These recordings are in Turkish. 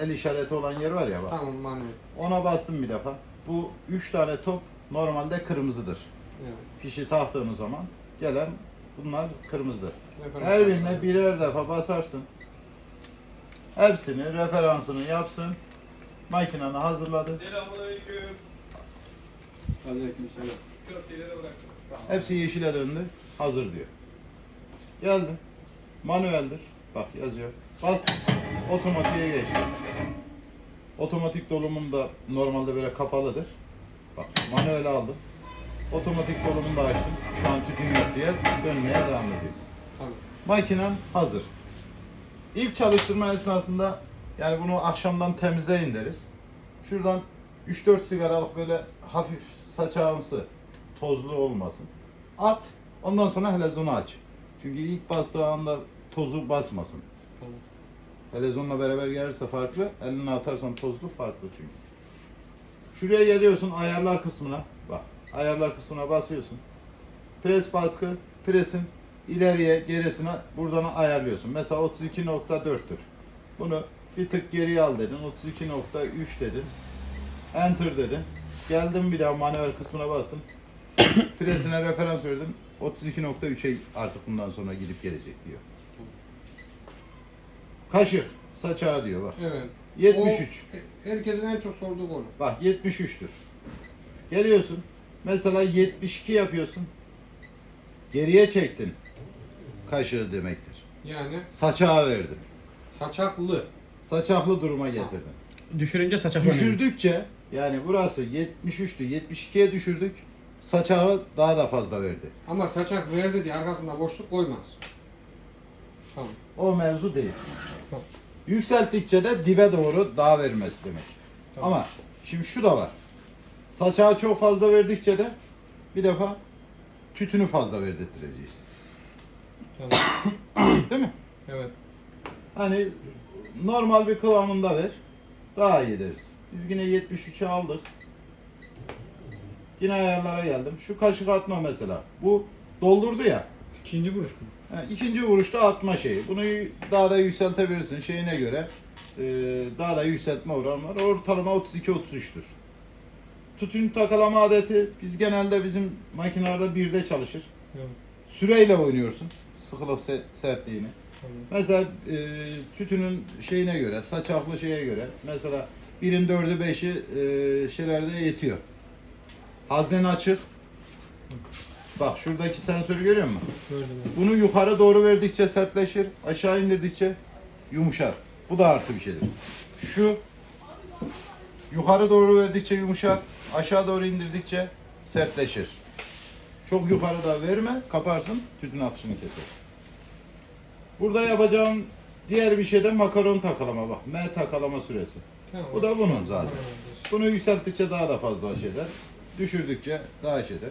El işareti olan yer var ya bak. Tamam manuel. Ona bastım bir defa. Bu üç tane top normalde kırmızıdır. Evet. Fişi taktığınız zaman gelen bunlar kırmızıdır. Referans Her birine birer defa basarsın. Hepsini referansını yapsın. Makinanı hazırladı. Selamünaleyküm. Aleykümselam. Köfteleri bıraktım. Hepsi yeşile döndü. Hazır diyor. Geldi. Manueldir. Bak yazıyor. Bas. Otomatiğe geçti. Otomatik dolumum da normalde böyle kapalıdır. Bak manuel aldım. Otomatik dolumunu da açtım. Şu an tütün yok diye dönmeye devam ediyor. Tamam. Makinen hazır. İlk çalıştırma esnasında yani bunu akşamdan temizleyin deriz. Şuradan 3-4 sigaralık böyle hafif saçağımsı tozlu olmasın. At. Ondan sonra helezonu aç. Çünkü ilk bastığı anda tozu basmasın. Helezonla beraber gelirse farklı. Eline atarsan tozlu farklı çünkü. Şuraya geliyorsun ayarlar kısmına. Bak ayarlar kısmına basıyorsun. Pres baskı, presin ileriye gerisine buradan ayarlıyorsun. Mesela 32.4'tür. Bunu bir tık geriye al dedin. 32.3 dedin. Enter dedin. Geldim bir daha manuel kısmına bastım. Presine referans verdim. 32.3'e artık bundan sonra gidip gelecek diyor. Kaşık, saçağı diyor bak. Evet. 73. O herkesin en çok sorduğu konu. Bak 73'tür. Geliyorsun. Mesela 72 yapıyorsun. Geriye çektin. Kaşığı demektir. Yani Saçağı verdin. saçaklı. Saçaklı duruma getirdin. Düşürünce saçaklanıyor. Düşürdükçe yani burası 73'tü 72'ye düşürdük. Saçağı daha da fazla verdi. Ama saçak verdi diye arkasında boşluk koymaz. Tamam. O mevzu değil. Tamam. Yükselttikçe de dibe doğru daha vermesi demek. Tamam. Ama şimdi şu da var. Saçağı çok fazla verdikçe de bir defa tütünü fazla verdirttireceğiz. Tamam. Değil mi? Evet. Hani normal bir kıvamında ver. Daha iyi deriz. Biz yine 73'e aldık. Yine ayarlara geldim. Şu kaşık atma mesela. Bu doldurdu ya. İkinci vuruş mu? Ha, ikinci vuruşta atma şeyi. Bunu daha da yükseltebilirsin şeyine göre. e, daha da yükseltme oranı var. Ortalama 32-33'tür. Tütün takalama adeti biz genelde bizim makinelerde birde çalışır. Evet. Süreyle oynuyorsun. Sıkılık se- sertliğini. Mesela e, tütünün şeyine göre, saçaklı şeye göre mesela birin dördü beşi e, şeylerde yetiyor. Haznen açık. Bak şuradaki sensörü görüyor musun? Gördüm. Bunu yukarı doğru verdikçe sertleşir, aşağı indirdikçe yumuşar. Bu da artı bir şeydir. Şu yukarı doğru verdikçe yumuşar, aşağı doğru indirdikçe sertleşir. Çok yukarıda verme, kaparsın, tütün akışını keser. Burada yapacağım diğer bir şey de makaron takalama bak. M takalama süresi. Tamam. Bu da bunun zaten. Bunu yükselttikçe daha da fazla şeyler. Düşürdükçe daha şeyler.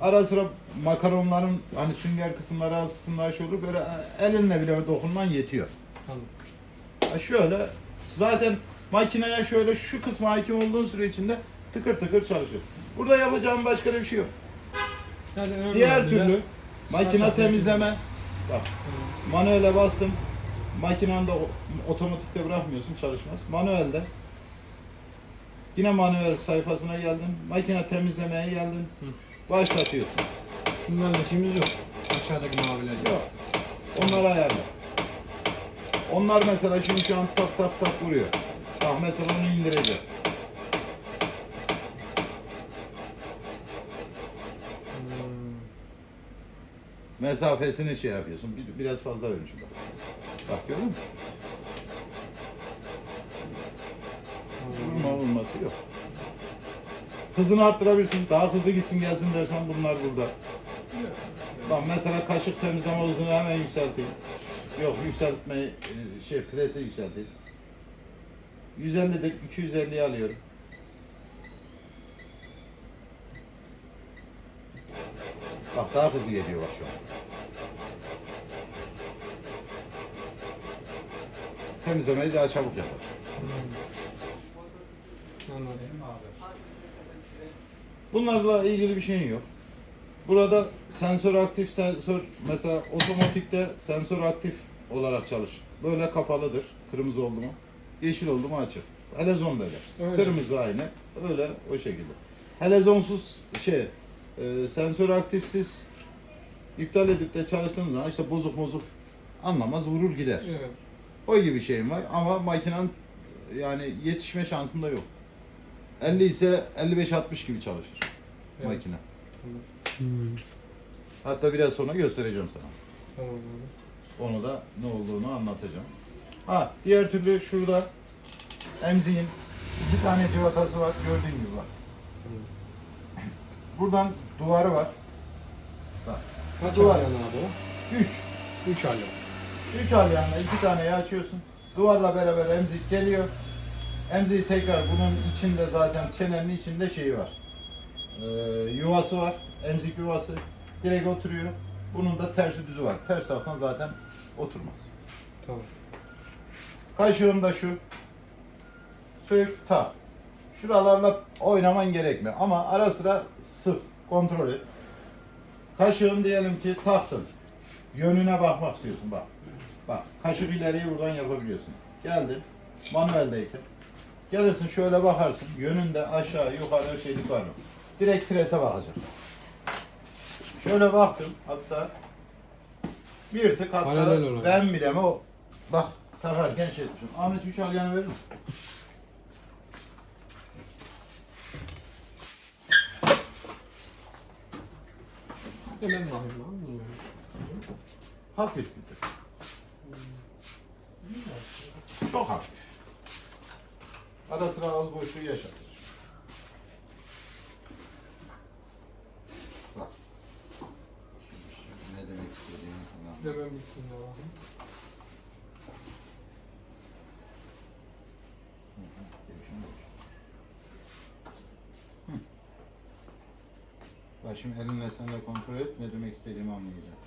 Ara sıra makaronların hani sünger kısımları az kısımları şey olur böyle elinle bile dokunman yetiyor. Ha şöyle zaten makineye şöyle şu kısma hakim olduğun süre içinde tıkır tıkır çalışır. Burada yapacağım başka da bir şey yok. Yani Diğer türlü makine Saçak temizleme bak manuele bastım. Makinanda otomatikte bırakmıyorsun çalışmaz. Manuelde yine manuel sayfasına geldin. Makine temizlemeye geldin. Hı. Başlatıyorsun. Şunlarla işimiz yok. Aşağıdaki maviler. Yok. Onları ayarla. Onlar mesela şimdi şu an tak tak tak vuruyor. Bak mesela onu indireceğim. Hmm. Mesafesini şey yapıyorsun. Bir, biraz fazla vermişim bak. Bak gördün mü? Vurma vurması yok. Hızını arttırabilirsin. Daha hızlı gitsin gelsin dersen bunlar burada. Bak mesela kaşık temizleme hızını hemen yükselteyim. Yok yükseltmeyi e, şey presi yükselteyim. 150'de 250'ye alıyorum. Bak daha hızlı geliyor bak şu an. Temizlemeyi daha çabuk yapar. Anladım. Bunlarla ilgili bir şeyin yok. Burada sensör aktif sensör mesela otomatikte sensör aktif olarak çalışır. Böyle kapalıdır. Kırmızı oldu mu? yeşil oldu mu açık. Helezon da öyle. Öyle. Kırmızı aynı. Öyle o şekilde. Helezonsuz şey e, sensör aktifsiz iptal edip de çalıştığınız zaman işte bozuk bozuk anlamaz vurur gider. Evet. O gibi şeyim var ama makinenin yani yetişme şansında yok. 50 ise 55-60 gibi çalışır Evet. makine. Tamam. Hatta biraz sonra göstereceğim sana. Tamam abi. Onu da ne olduğunu anlatacağım. Ha diğer türlü şurada emziğin iki tane civatası var gördüğün gibi bak. Buradan duvarı var. Bak. Kaç Duvar. alyan abi o? 3. 3 alyan. 3 alyanla iki taneyi açıyorsun. Duvarla beraber emzik geliyor. Emziği tekrar bunun içinde zaten çenenin içinde şeyi var. Ee, yuvası var. Emzik yuvası. Direkt oturuyor. Bunun da tersi düzü var. Ters alsan zaten oturmaz. Tamam. Kaşığım da şu. Sök tak. Şuralarla oynaman gerekmiyor. Ama ara sıra sık. Kontrol et. Kaşığın diyelim ki taktın. Yönüne bakmak istiyorsun bak. Bak kaşık ileriyi buradan yapabiliyorsun. Geldin manueldeyken. Gelirsin şöyle bakarsın. Yönünde aşağı yukarı her şey yukarı. Direkt prese bakacak. Şöyle baktım hatta bir tık hatta Paralel olarak. ben bile mi o bak takarken şey etmişim. Ahmet üç alyanı verir misin? Hemen bakayım abi. Hafif bir tık. Çok hafif. Ara sıra ağız boşluğu yaşatır. Bak. Ne demek istediğimi sana Bir de ben bir üstüne bakayım. Hı. Bak şimdi elinle sen de kontrol et ne demek istediğimi anlayacak.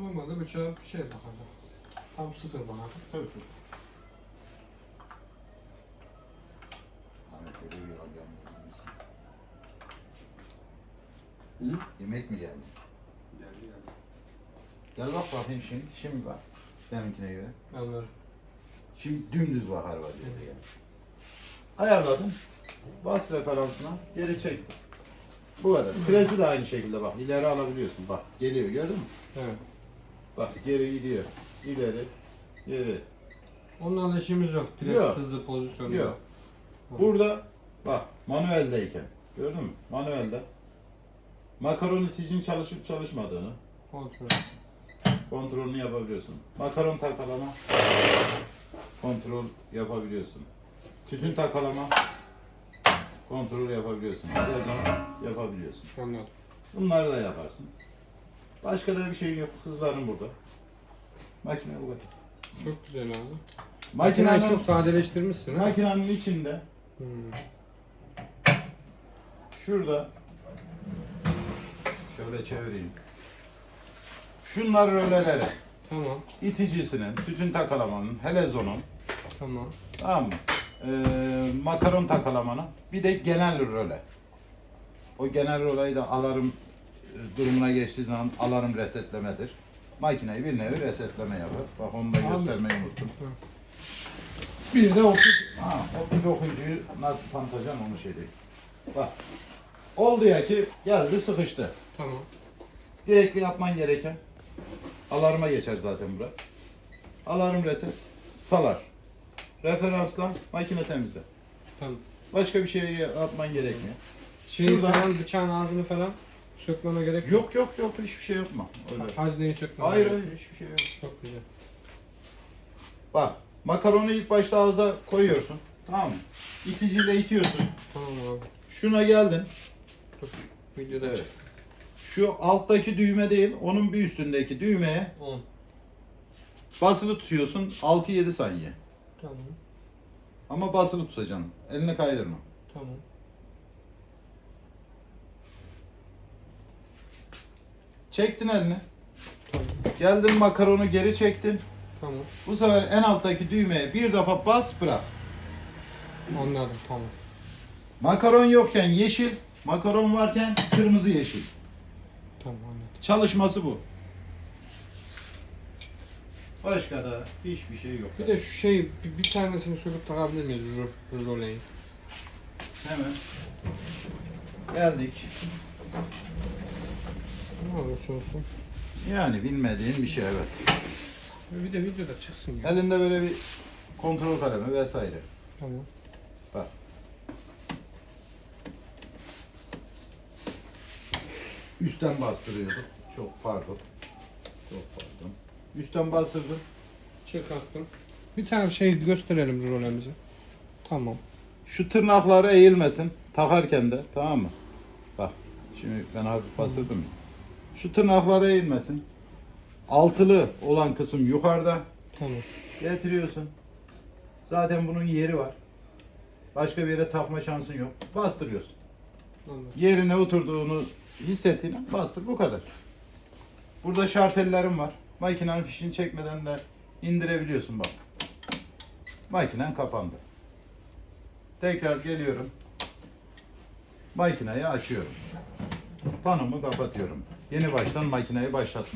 Olmadı bıçağı şey bakacak. Tam sıfır bana. Tabii tabii. Ahmet böyle bir alyan yedin misin? Hı? Yemek mi geldi? Geldi geldi. Gel bak bakayım şimdi. Şimdi bak. Deminkine göre. Anladım. Şimdi dümdüz bakar vaziyette gel. Ayarladım. Bas referansına. Geri çektim. Bu kadar. Fresi de aynı şekilde bak. İleri alabiliyorsun. Bak geliyor gördün mü? Evet. Bak geri gidiyor. İleri. Geri. Onlarla işimiz yok. Pres Yok. hızı pozisyonu. Yok. Burada bak manueldeyken gördün mü? Manuelde makaron iticin çalışıp çalışmadığını Kontrol. kontrolünü yapabiliyorsun. Makaron takalama kontrol yapabiliyorsun. Tütün takalama kontrol yapabiliyorsun. Dezon yapabiliyorsun. Anladım. Bunları da yaparsın. Başka da bir şey yok. Hızların burada. Makine bu kadar. Çok güzel abi. Makineyi Makinenin, çok sadeleştirmişsin ha. makinenin içinde Hmm. Şurada şöyle çevireyim. Şunlar röleleri. Tamam. iticisinin, tütün takalamanın, helezonun, Tamam. tamam mı? Ee, makaron takalamanın, bir de genel röle. O genel röleyi de alarm e, durumuna geçtiği zaman alarm resetlemedir. Makineyi bir nevi resetleme yapar. Bak onu da Abi. göstermeyi unuttum. Bir de optik, ha, optik okuyucuyu nasıl tanıtacağım onu şey değil. Bak. Oldu ya ki geldi sıkıştı. Tamam. Direkt yapman gereken alarma geçer zaten bura. Alarm reset salar. Referansla makine temizle. Tamam. Başka bir şey yapman gerekmiyor. Şeyi Şurada- falan bıçağın ağzını falan sökmeme gerek yok. Yok yok yok hiçbir şey yapma. Öyle. Hazneyi sökmeme Hayır gerek hayır hiçbir şey yok. yok. Çok güzel. Bak makaronu ilk başta ağza koyuyorsun. Tamam mı? İticiyle itiyorsun. Tamam abi. Şuna geldin. Dur. Videoda Evet. çık. Şu alttaki düğme değil, onun bir üstündeki düğmeye 10. basılı tutuyorsun 6-7 saniye. Tamam. Ama basılı tutacaksın. Elini kaydırma. Tamam. Çektin elini. Tamam. Geldin makaronu geri çektin. Tamam. Bu sefer en alttaki düğmeye bir defa bas bırak. Anladım. Tamam. Makaron yokken yeşil, makaron varken kırmızı yeşil. Tamam anladım. Çalışması bu. Başka da hiçbir şey yok. Bir de şu şey bir, bir tanesini söküp takabilir miyiz Ro- roleyi? Hemen geldik. Ne olursa olsun. Yani bilmediğin bir şey evet. Bir de videoda çıksın ya. Elinde böyle bir kontrol kalemi vesaire. Tamam. Bak. Üstten bastırıyorduk. Çok pardon. Çok pardon. Üstten bastırdım. Çıkarttım. Bir tane şey gösterelim rolemizi. Tamam. Şu tırnakları eğilmesin takarken de tamam mı? Bak şimdi ben hafif bastırdım ya. Şu tırnakları eğilmesin. Altılı olan kısım yukarıda. Tamam. Getiriyorsun. Zaten bunun yeri var. Başka bir yere takma şansın yok. Bastırıyorsun. Anladım. Yerine oturduğunu hissettiğine bastır bu kadar. Burada şartellerim var. Makinenin fişini çekmeden de indirebiliyorsun bak. Makinen kapandı. Tekrar geliyorum. Makineyi açıyorum. Panomu kapatıyorum. Yeni baştan makineyi başlatma